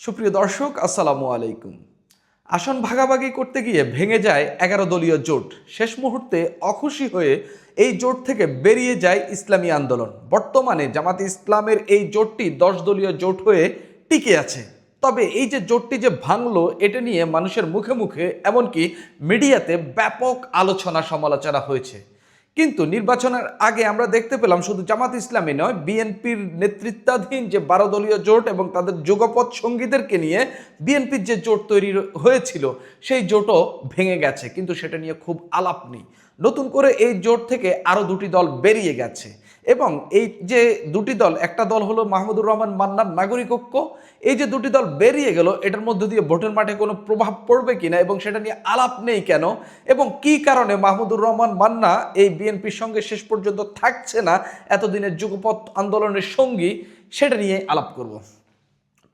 সুপ্রিয় দর্শক, আসসালামু আলাইকুম। আসন ভাগাভাগি করতে গিয়ে ভেঙে যায় এগারো দলীয় জোট। শেষ মুহূর্তে অখুশি হয়ে এই জোট থেকে বেরিয়ে যায় ইসলামী আন্দোলন। বর্তমানে জামাতে ইসলামের এই জোটটি দশ দলীয় জোট হয়ে টিকে আছে। তবে এই যে জোটটি যে ভাঙলো, এটা নিয়ে মানুষের মুখে মুখে এমনকি মিডিয়াতে ব্যাপক আলোচনা সমালোচনা হয়েছে। কিন্তু নির্বাচনের আগে আমরা দেখতে পেলাম শুধু জামাত ইসলামী নয়, বিএনপির নেতৃত্বাধীন যে বারো দলীয় জোট এবং তাদের যুগপথ সঙ্গীদেরকে নিয়ে বিএনপির যে জোট তৈরি হয়েছিল, সেই জোটও ভেঙে গেছে। কিন্তু সেটা নিয়ে খুব আলাপ নেই। নতুন করে এই জোট থেকে আরও দুটি দল বেরিয়ে গেছে। এবং এই যে দুটি দল, একটা দল হলো মাহমুদুর রহমান মান্নার নাগরিক ঐক্য, এই যে দুটি দল বেরিয়ে গেল, এটার মধ্য দিয়ে ভোটের মাঠে কোনো প্রভাব পড়বে কিনা এবং সেটা নিয়ে আলাপ নেই কেন? এবং কি কারণে মাহমুদুর রহমান মান্না এই বিএনপির সঙ্গে শেষ পর্যন্ত থাকছে না, এতদিনের যুগপথ আন্দোলনের সঙ্গী, সেটা নিয়ে আলাপ করব।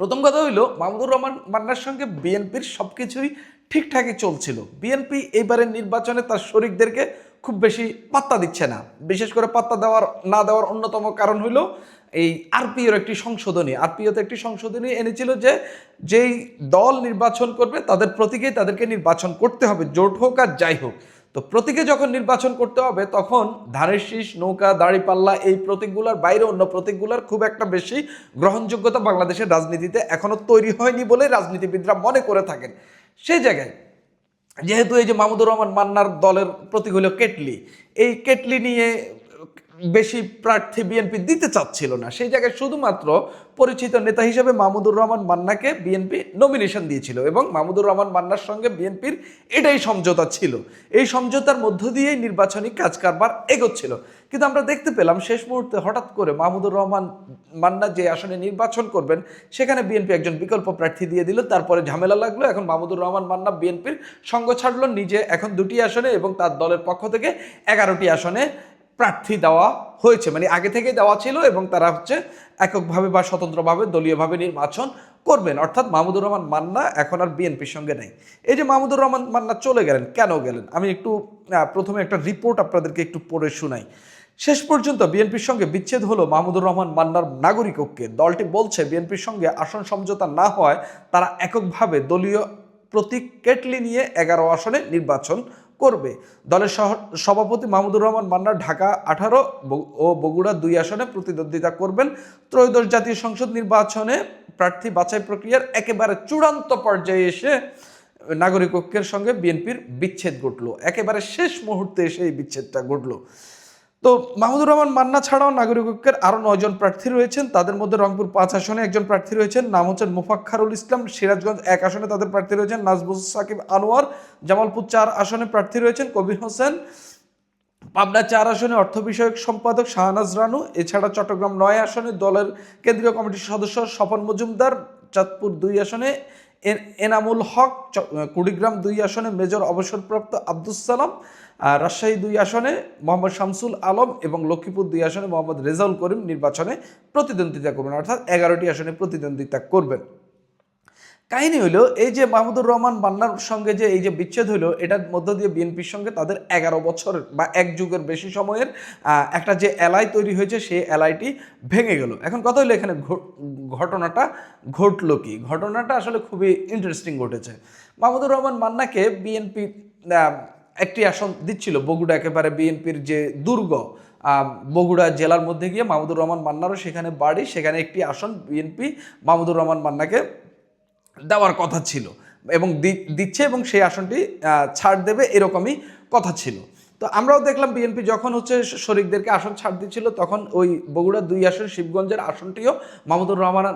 প্রথম কথা হইল, মাহমুদুর রহমান মান্নার সঙ্গে বিএনপির সব কিছুই ঠিকঠাকই চলছিল। বিএনপি এইবারের নির্বাচনে তার শরিকদেরকে খুব বেশি পাত্তা দিচ্ছে না। বিশেষ করে পাত্তা দেওয়ার, না দেওয়ার অন্যতম কারণ হইল এই আরপিওর একটি সংশোধনী। আরপিওতে একটি সংশোধনী এনেছিল যে যেই দল নির্বাচন করবে তাদের প্রতীকেই তাদেরকে নির্বাচন করতে হবে, জোট হোক আর যাই হোক। তো প্রতীকে যখন নির্বাচন করতে হবে, তখন ধানের শীষ, নৌকা, দাড়িপাল্লা এই প্রতীকগুলোর বাইরে অন্য প্রতীকগুলোর খুব একটা বেশি গ্রহণযোগ্যতা বাংলাদেশের রাজনীতিতে এখনও তৈরি হয়নি বলে রাজনীতিবিদরা মনে করে থাকেন। সেই জায়গায় যেহেতু এই যে মাহমুদুর রহমান মান্নার দলের প্রতীক হলো কেটলি, এই কেটলি নিয়ে বেশি প্রার্থী বিএনপি দিতে চাচ্ছিল না। সেই জায়গায় শুধুমাত্র পরিচিত নেতা হিসেবে মাহমুদুর রহমান মান্নাকে বিএনপি নমিনেশন দিয়েছিল এবং মাহমুদুর রহমান মান্নার সঙ্গে বিএনপির এটাই সমঝোতা ছিল। এই সমঝোতার মধ্য দিয়েই নির্বাচনী কাজ কারবার এগোচ্ছিল। কিন্তু আমরা দেখতে পেলাম শেষ মুহূর্তে হঠাৎ করে মাহমুদুর রহমান মান্না যে আসনে নির্বাচন করবেন, সেখানে বিএনপি একজন বিকল্প প্রার্থী দিয়ে দিল, তারপরে ঝামেলা লাগল, এখন মাহমুদুর রহমান মান্না বিএনপির সঙ্গ ছাড়লো নিজে এখন দুটি আসনে এবং তার দলের পক্ষ থেকে এগারোটি আসনে প্রার্থী দেওয়া হয়েছে। মানে আগে থেকে দেওয়া ছিল এবং তারা হচ্ছে এককভাবে বা স্বতন্ত্রভাবে দলীয়ভাবে নির্বাচন করবেন। অর্থাৎ মাহমুদুর রহমান মান্না এখন আর বিএনপির সঙ্গে নেই। এই যে মাহমুদুর রহমান মান্না চলে গেলেন, কেন গেলেন? আমি একটু প্রথমে একটা রিপোর্ট আপনাদেরকে একটু পড়ে শোনাই। শেষ পর্যন্ত বিএনপির সঙ্গে বিচ্ছেদ হলো মাহমুদুর রহমান মান্নার নাগরিক ঐক্যে। দলটি বলছে, বিএনপির সঙ্গে আসন সমঝোতা না হয় তারা এককভাবে দলীয় প্রতীক কেটলি নিয়ে এগারো আসনে নির্বাচন করবে। দলের সভাপতি মাহমুদুর রহমান মান্না ঢাকা আঠারো ও বগুড়া দুই আসনে প্রতিদ্বন্দ্বিতা করবেন। ত্রয়োদশ জাতীয় সংসদ নির্বাচনে প্রার্থী বাছাই প্রক্রিয়ার একেবারে চূড়ান্ত পর্যায়ে এসে নাগরিক ঐক্যের সঙ্গে বিএনপির বিচ্ছেদ ঘটলো। একেবারে শেষ মুহূর্তে এসে এই বিচ্ছেদটা ঘটলো। তো মাহমুদুর রহমান মান্না ছাড়াও নাগরিক ঐক্যের আরও নয়জন প্রার্থী রয়েছেন। তাদের মধ্যে রংপুর পাঁচ আসনে একজন প্রার্থী রয়েছেন। নাম হচ্ছেন মুফাক্ষারুল ইসলাম। সিরাজগঞ্জ এক আসনে তাদের প্রার্থী রয়েছেন নাজবুল সাকিব আনোয়ার। জামালপুর চার আসনে প্রার্থী রয়েছেন কবির হোসেন। পাবনা চার আসনে অর্থ বিষয়ক সম্পাদক শাহনাজ রানু। এছাড়া চট্টগ্রাম নয় আসনে দলের কেন্দ্রীয় কমিটির সদস্য স্বপন মজুমদার। চাঁদপুর দুই আসনে এনামুল হক কুড়িগ্রাম দুই আসনে মেজর অবসরপ্রাপ্ত আব্দুস সালাম রাজশাহী দুই আসনে মোহাম্মদ শামসুল আলম এবং লক্ষ্মীপুর দুই আসনে মোহাম্মদ রেজাউল করিম নির্বাচনে প্রতিদ্বন্দ্বিতা করবেন, অর্থাৎ এগারোটি আসনে প্রতিদ্বন্দ্বিতা করবেন। কাহিনী হলো এই যে মাহমুদুর রহমান মান্নার সঙ্গে যে এই যে বিচ্ছেদ হলো এটার মধ্য দিয়ে বিএনপির সঙ্গে তাদের এগারো বছরের বা এক যুগের বেশি সময়ের একটা যে এলআই তৈরি হয়েছে, সেই এলআইটি ভেঙে গেল। এখন কথা হলো এখানে ঘটনাটা ঘটলো কি? ঘটনাটা আসলে খুবই ইন্টারেস্টিং ঘটেছে। মাহমুদুর রহমান মান্নাকে বিএনপি একটি আসন দিচ্ছিল, বগুড়া একেবারে বিএনপির যে দুর্গ বগুড়া জেলার মধ্যে গিয়ে মাহমুদুর রহমান মান্নারও সেখানে বাড়ি, সেখানে একটি আসন বিএনপি মাহমুদুর রহমান মান্নাকে দেওয়ার কথা ছিল এবং দিচ্ছে এবং সেই আসনটি ছাড় দেবে এরকমই কথা ছিল। তো আমরাও দেখলাম বিএনপি যখন হচ্ছে শরিকদেরকে আসন ছাড় দিচ্ছিল, তখন ওই বগুড়া দুই আসন, শিবগঞ্জের আসনটিও মাহমুদুর রহমান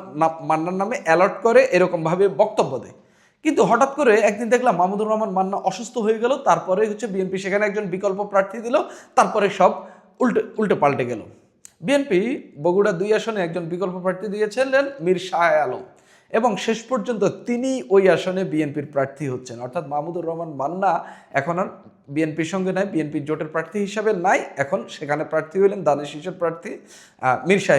মান্নার নামে অ্যালার্ট করে এরকমভাবে বক্তব্য দেয়। কিন্তু হঠাৎ করে একদিন দেখলাম মাহমুদুর রহমান মান্না অসুস্থ হয়ে গেল, তারপরে হচ্ছে বিএনপি সেখানে একজন বিকল্প প্রার্থী দিল, তারপরে সব উল্টে উল্টে পাল্টে গেল। বিএনপি বগুড়া দুই আসনে একজন বিকল্প প্রার্থী দিয়েছিলেন মীর শাহ আলম। এবং শেষ পর্যন্ত তিনি ওই আসনে বিএনপির প্রার্থী হচ্ছেন। অর্থাৎ মাহমুদুর রহমান মান্না এখন আর বিএনপির সঙ্গে নাই, বিএনপির জোটের প্রার্থী হিসাবে নাই, এখন সেখানে প্রার্থী হইলেন দানিশ শীষের প্রার্থী মীর শাহ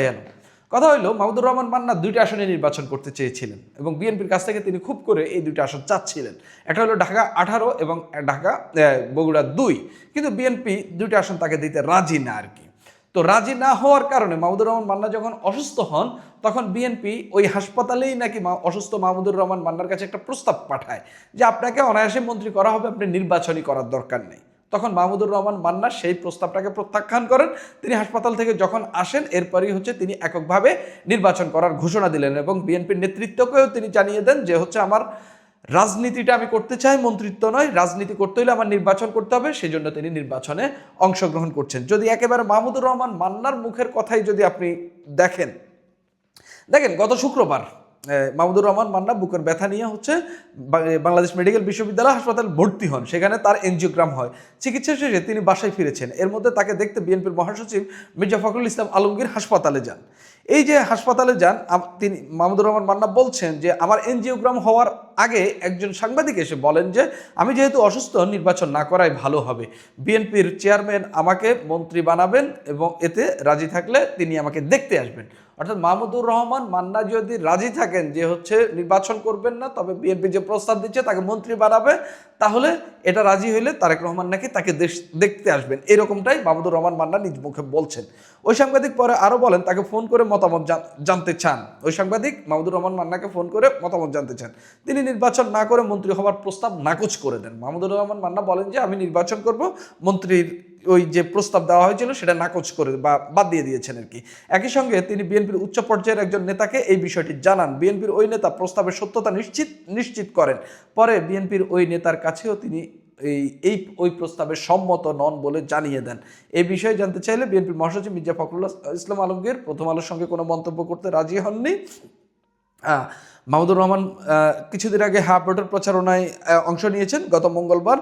কথা হইল, মাহমুদুর রহমান মান্না দুইটা আসনে নির্বাচন করতে চেয়েছিলেন এবং বিএনপির কাছ থেকে তিনি খুব করে এই দুইটা আসন চাচ্ছিলেন। একটা হলো ঢাকা আঠারো এবং ঢাকা বগুড়া দুই। কিন্তু বিএনপি দুইটা আসন তাকে দিতে রাজি না আর কি। তো রাজি না হওয়ার কারণে মাহমুদুর রহমান মান্না যখন অসুস্থ হন, তখন বিএনপি ওই হাসপাতালেই নাকি অসুস্থ মাহমুদুর রহমান মান্নার কাছে একটা প্রস্তাব পাঠায় যে আপনাকে অনায়াসে মন্ত্রী করা হবে, আপনি নির্বাচনী করার দরকার নেই। তখন মাহমুদুর রহমান মান্না সেই প্রস্তাবটাকে প্রত্যাখ্যান করেন। তিনি হাসপাতাল থেকে যখন আসেন, এরপরই হচ্ছে তিনি এককভাবে নির্বাচন করার ঘোষণা দিলেন এবং বিএনপির নেতৃত্বকেও তিনি জানিয়ে দেন যে হচ্ছে আমার রাজনীতিটা আমি করতে চাই, মন্ত্রিত্ব নয়, রাজনীতি করতে হলে আমার নির্বাচন করতে হবে, সেজন্য তিনি নির্বাচনে অংশগ্রহণ করছেন। যদি একেবারে মাহমুদুর রহমান মান্নার মুখের কথাই যদি আপনি দেখেন দেখেন গত শুক্রবার মাহমুদুর রহমান মান্না বুকের ব্যথা নিয়ে হচ্ছে বাংলাদেশ মেডিকেল বিশ্ববিদ্যালয় হাসপাতাল ভর্তি হন। সেখানে তার এনজিওগ্রাম হয়। চিকিৎসা শেষে তিনি বাসায় ফিরেছেন। এর মধ্যে তাকে দেখতে বিএনপির মহাসচিব মির্জা ফখরুল ইসলাম আলমগীর হাসপাতালে যান। এই যে হাসপাতালে যান তিনি, মাহমুদুর রহমান মান্না বলছেন যে, আমার এনজিওগ্রাম হওয়ার আগে একজন সাংবাদিক এসে বলেন যে, আমি যেহেতু অসুস্থ, নির্বাচন না করাই ভালো হবে। বিএনপির চেয়ারম্যান আমাকে মন্ত্রী বানাবেন এবং এতে রাজি থাকলে তিনি আমাকে দেখতে আসবেন। অর্থাৎ মাহমুদুর রহমান, মান্না যদি রাজি থাকেন যে হচ্ছে নির্বাচন করবেন না, তবে বিএনপি যে প্রস্তাব দিচ্ছে তাকে মন্ত্রী বানাবে, তাহলে এটা রাজি হইলে তারেক রহমান নাকি তাকে দেশ- দেখতে আসবেন। এরকমটাই মাহমুদুর রহমান, মান্না নিজ মুখে বলছেন। ওই সাংবাদিক পরে আরও বলেন, তাকে ফোন করে মতামত জানতে চান। ওই সাংবাদিক মাহমুদুর রহমান মান্নাকে ফোন করে মতামত জানতে চান। তিনি নির্বাচন না করে মন্ত্রী হওয়ার প্রস্তাব নাকচ করে দেন। মাহমুদুর রহমান মান্না বলেন যে, আমি নির্বাচন করব। মন্ত্রীর ওই যে প্রস্তাব দেওয়া হয়েছিল, সেটা নাকচ করে বা বাদ দিয়ে দিয়েছেন আর কি। একই সঙ্গে তিনি বিএনপির উচ্চ পর্যায়ের একজন নেতাকে এই বিষয়টি জানান। বিএনপির ওই নেতা প্রস্তাবের সত্যতা নিশ্চিত নিশ্চিত করেন। পরে বিএনপির ওই নেতার কাছেও তিনি এই এই, ওই প্রস্তাবে সম্মত নন বলে জানিয়ে দেন। এই বিষয়ে জানতে চাইলে বিএনপির মহাসচিব মির্জা ফখরুল ইসলাম আলমগীর প্রথম আলোর সঙ্গে কোনো মন্তব্য করতে রাজি হননি। মাহমুদুর রহমান কিছুদিন আগে ভোটের প্রচারণায় অংশ নিয়েছেন গত মঙ্গলবার।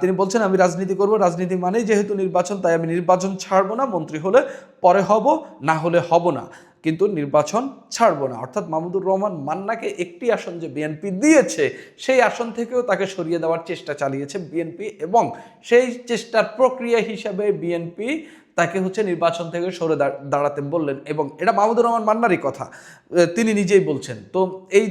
তিনি বলছেন, আমি রাজনীতি করব, রাজনীতি মানেই যেহেতু নির্বাচন, তাই আমি নির্বাচন ছাড়বো না, মন্ত্রী হলে পরে হব, না হলে হব না। কিন্তু নির্বাচন ছাড়ব না। অর্থাৎ মাহমুদুর রহমান মান্নাকে একটি আসন যে বিএনপি দিয়েছে, সেই আসন থেকেও তাকে সরিয়ে দেওয়ার চেষ্টা চালিয়েছে বিএনপি এবং সেই চেষ্টার প্রক্রিয়া হিসাবে বিএনপি তাকে হচ্ছে নির্বাচন থেকে সরে দাঁড়াতে বললেন এবং এটা মাহমুদুর রহমান মান্নারই কথা তিনি নিজেই বলছেন। তো এই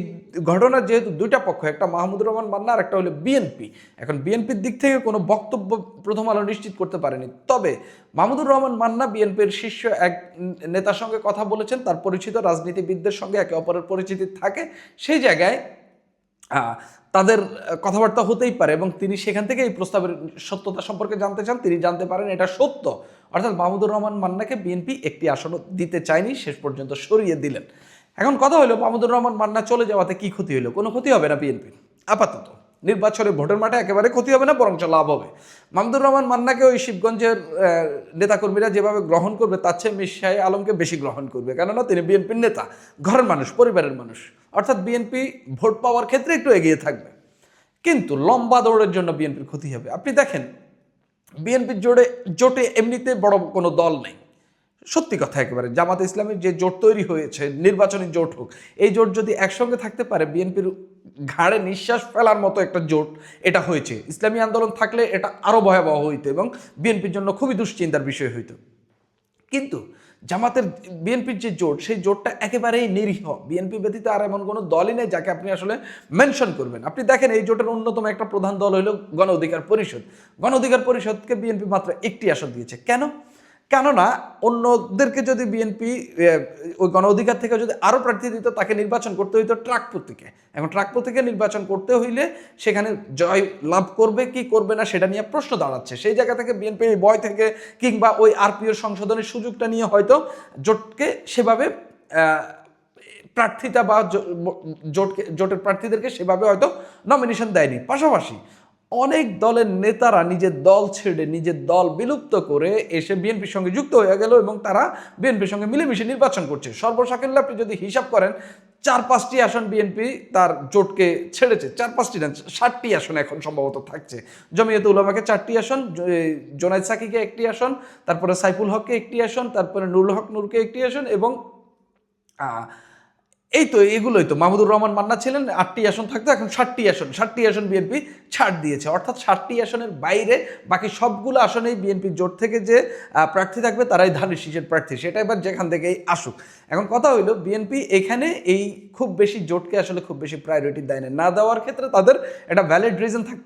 ঘটনার যেহেতু দুইটা পক্ষ, একটা মাহমুদুর রহমান মান্না আর একটা হলো বিএনপি। এখন বিএনপির দিক থেকে কোনো বক্তব্য প্রথম আলো নিশ্চিত করতে পারেনি। তবে মাহমুদুর রহমান মান্না বিএনপির শীর্ষ এক নেতার সঙ্গে কথা বলেছেন, তার পরিচিত রাজনীতিবিদদের সঙ্গে একে অপরের পরিচিতি থাকে, সেই জায়গায় তাদের কথাবার্তা হতেই পারে এবং তিনি সেখান থেকে এই প্রস্তাবের সত্যতা সম্পর্কে জানতে চান, তিনি জানতে পারেন এটা সত্য। অর্থাৎ মাহমুদুর রহমান মান্নাকে বিএনপি একটি আসনও দিতে চায়নি, শেষ পর্যন্ত সরিয়ে দিলেন। এখন কথা হলো, মাহমুদুর রহমান মান্না চলে যাওয়াতে কি ক্ষতি হলো? কোনো ক্ষতি হবে না বিএনপি আপাতত। নির্বাচনে ভোটের মাঠে একেবারে ক্ষতি হবে না, বরঞ্চ লাভ হবে। মাহমুদুর রহমান মান্নাকে ওই শিবগঞ্জের নেতাকর্মীরা যেভাবে গ্রহণ করবে, তার চেয়ে মিশাই আলমকে বেশি গ্রহণ করবে। কেননা তিনি বিএনপির নেতা, ঘরের মানুষ, পরিবারের মানুষ। অর্থাৎ বিএনপি ভোট পাওয়ার ক্ষেত্রে একটু এগিয়ে থাকবে। কিন্তু লম্বা দৌড়ের জন্য বিএনপির ক্ষতি হবে। আপনি দেখেন বিএনপির জোটে জোটে এমনিতে বড় কোনো দল নেই। সত্যি কথা একেবারে, জামাত ইসলামের যে জোট তৈরি হয়েছে, নির্বাচনী জোট হোক, এই জোট যদি একসঙ্গে থাকতে পারে, বিএনপির ঘাড়ে নিঃশ্বাস ফেলার মতো একটা জোট এটা হয়েছে। ইসলামী আন্দোলন থাকলে এটা আরও ভয়াবহ হইতো এবং বিএনপির জন্য খুবই দুশ্চিন্তার বিষয় হইতো। কিন্তু জামাতের বিএনপির যে জোট, সেই জোটটা একেবারেই নিরীহ। বিএনপি ব্যতীত আর এমন কোনো দলই নেই যাকে আপনি আসলে মেনশন করবেন। আপনি দেখেন এই জোটের অন্যতম একটা প্রধান দল হলো গণ অধিকার পরিষদ। গণ অধিকার পরিষদকে বিএনপি মাত্র একটি আসন দিয়েছে। কেন? কেননা অন্যদেরকে যদি বিএনপি ওই গণ অধিকার থেকে যদি আরও প্রার্থী দিত তাকে নির্বাচন করতে হইতো ট্রাক প্রতীকে এখন ট্রাক প্রতীকে নির্বাচন করতে হইলে সেখানে জয় লাভ করবে কি করবে না সেটা নিয়ে প্রশ্ন দাঁড়াচ্ছে। সেই জায়গা থেকে বিএনপি বয় থেকে কিংবা ওই আরপিওর সংশোধনের সুযোগটা নিয়ে হয়তো জোটকে সেভাবে আহ, প্রার্থিতা বা জোটকে জোটের প্রার্থীদেরকে সেভাবে হয়তো নমিনেশন দেয়নি। পাশাপাশি অনেক দলের নেতারা নিজের দল ছেড়ে নিজের দল বিলুপ্ত করে এসে বিএনপির সঙ্গে যুক্ত হয়ে গেল এবং তারা বিএনপির সঙ্গে মিলেমিশে নির্বাচন করছে। সর্বসাকুল্যে আপনি যদি হিসাব করেন চার পাঁচটি আসন বিএনপি তার জোটকে ছেড়েছে। চার পাঁচটি না ষাটটি আসন এখন সম্ভবত থাকছে। জমিয়ত উলামাকে চারটি আসন জ- এ, জোনাইদ সাকিকে একটি আসন তারপরে সাইফুল হককে একটি আসন তারপরে নুরুল হক নুরকে একটি আসন এবং এই তো এগুলোই তো। মাহমুদুর রহমান মান্না ছিলেন, আটটি আসন থাকতো, এখন ষাটটি আসন। ষাটটি আসন বিএনপি ছাড় দিয়েছে। অর্থাৎ ষাটটি আসনের বাইরে বাকি সবগুলো আসনেই বিএনপির জোট থেকে যে প্রার্থী থাকবে, তারাই ধানের শীষের প্রার্থী। সেটা এবার যেখান থেকেই আসুক। এখন কথা হইল, বিএনপি এখানে এই খুব বেশি জোটকে আসলে খুব বেশি প্রায়োরিটি দেয় না। না দেওয়ার ক্ষেত্রে তাদের একটা ভ্যালিড রিজন থাক,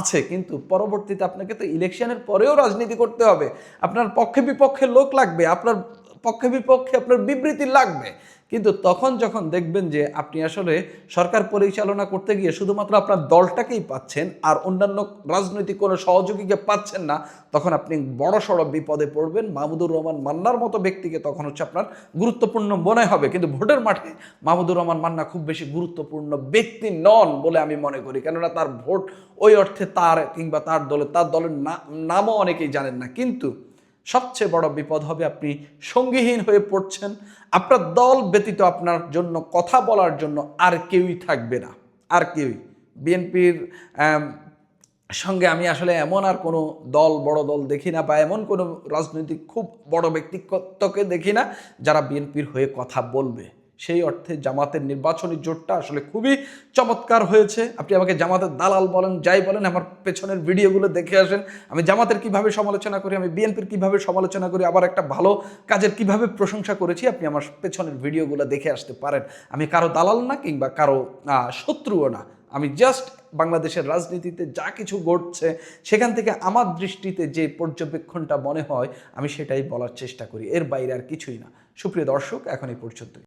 আছে। কিন্তু পরবর্তীতে আপনাকে তো ইলেকশনের পরেও রাজনীতি করতে হবে। আপনার পক্ষে বিপক্ষে লোক লাগবে, আপনার পক্ষে বিপক্ষে আপনার বিবৃতি লাগবে। কিন্তু তখন যখন দেখবেন যে আপনি আসলে সরকার পরিচালনা করতে গিয়ে শুধুমাত্র আপনার দলটাকেই পাচ্ছেন আর অন্যান্য রাজনৈতিক কোনো সহযোগীকে পাচ্ছেন না, তখন আপনি বড় সড় বিপদে পড়বেন। মাহমুদুর রহমান মান্নার মতো ব্যক্তিকে তখন হচ্ছে আপনার গুরুত্বপূর্ণ মনে হবে। কিন্তু ভোটের মাঠে মাহমুদুর রহমান মান্না খুব বেশি গুরুত্বপূর্ণ ব্যক্তি নন বলে আমি মনে করি। কেননা তার ভোট ওই অর্থে তার কিংবা তার দলের তার দলের নামও অনেকেই জানেন না। কিন্তু সবচেয়ে বড় বিপদ হবে আপনি সঙ্গীহীন হয়ে পড়ছেন। আপনার দল ব্যতীত আপনার জন্য কথা বলার জন্য আর কেউই থাকবে না। আর কেউই। বিএনপির সঙ্গে আমি আসলে এমন আর কোনো দল, বড় দল দেখি না বা এমন কোনো রাজনৈতিক খুব বড় ব্যক্তিত্বকে দেখি না যারা বিএনপির হয়ে কথা বলবে। সেই অর্থে জামাতের নির্বাচনী জোটটা আসলে খুবই চমৎকার হয়েছে। আপনি আমাকে জামাতের দালাল বলেন, যাই বলেন, আমার পেছনের ভিডিওগুলো দেখে আসেন। আমি জামাতের কীভাবে সমালোচনা করি, আমি বিএনপির কীভাবে সমালোচনা করি, আবার একটা ভালো কাজের কীভাবে প্রশংসা করেছি, আপনি আমার পেছনের ভিডিওগুলো দেখে আসতে পারেন। আমি কারও দালাল না কিংবা কারও শত্রুও না। আমি জাস্ট বাংলাদেশের রাজনীতিতে যা কিছু ঘটছে, সেখান থেকে আমার দৃষ্টিতে যে পর্যবেক্ষণটা মনে হয়, আমি সেটাই বলার চেষ্টা করি। এর বাইরে আর কিছুই না। সুপ্রিয় দর্শক, এখন এই পর্যন্তই।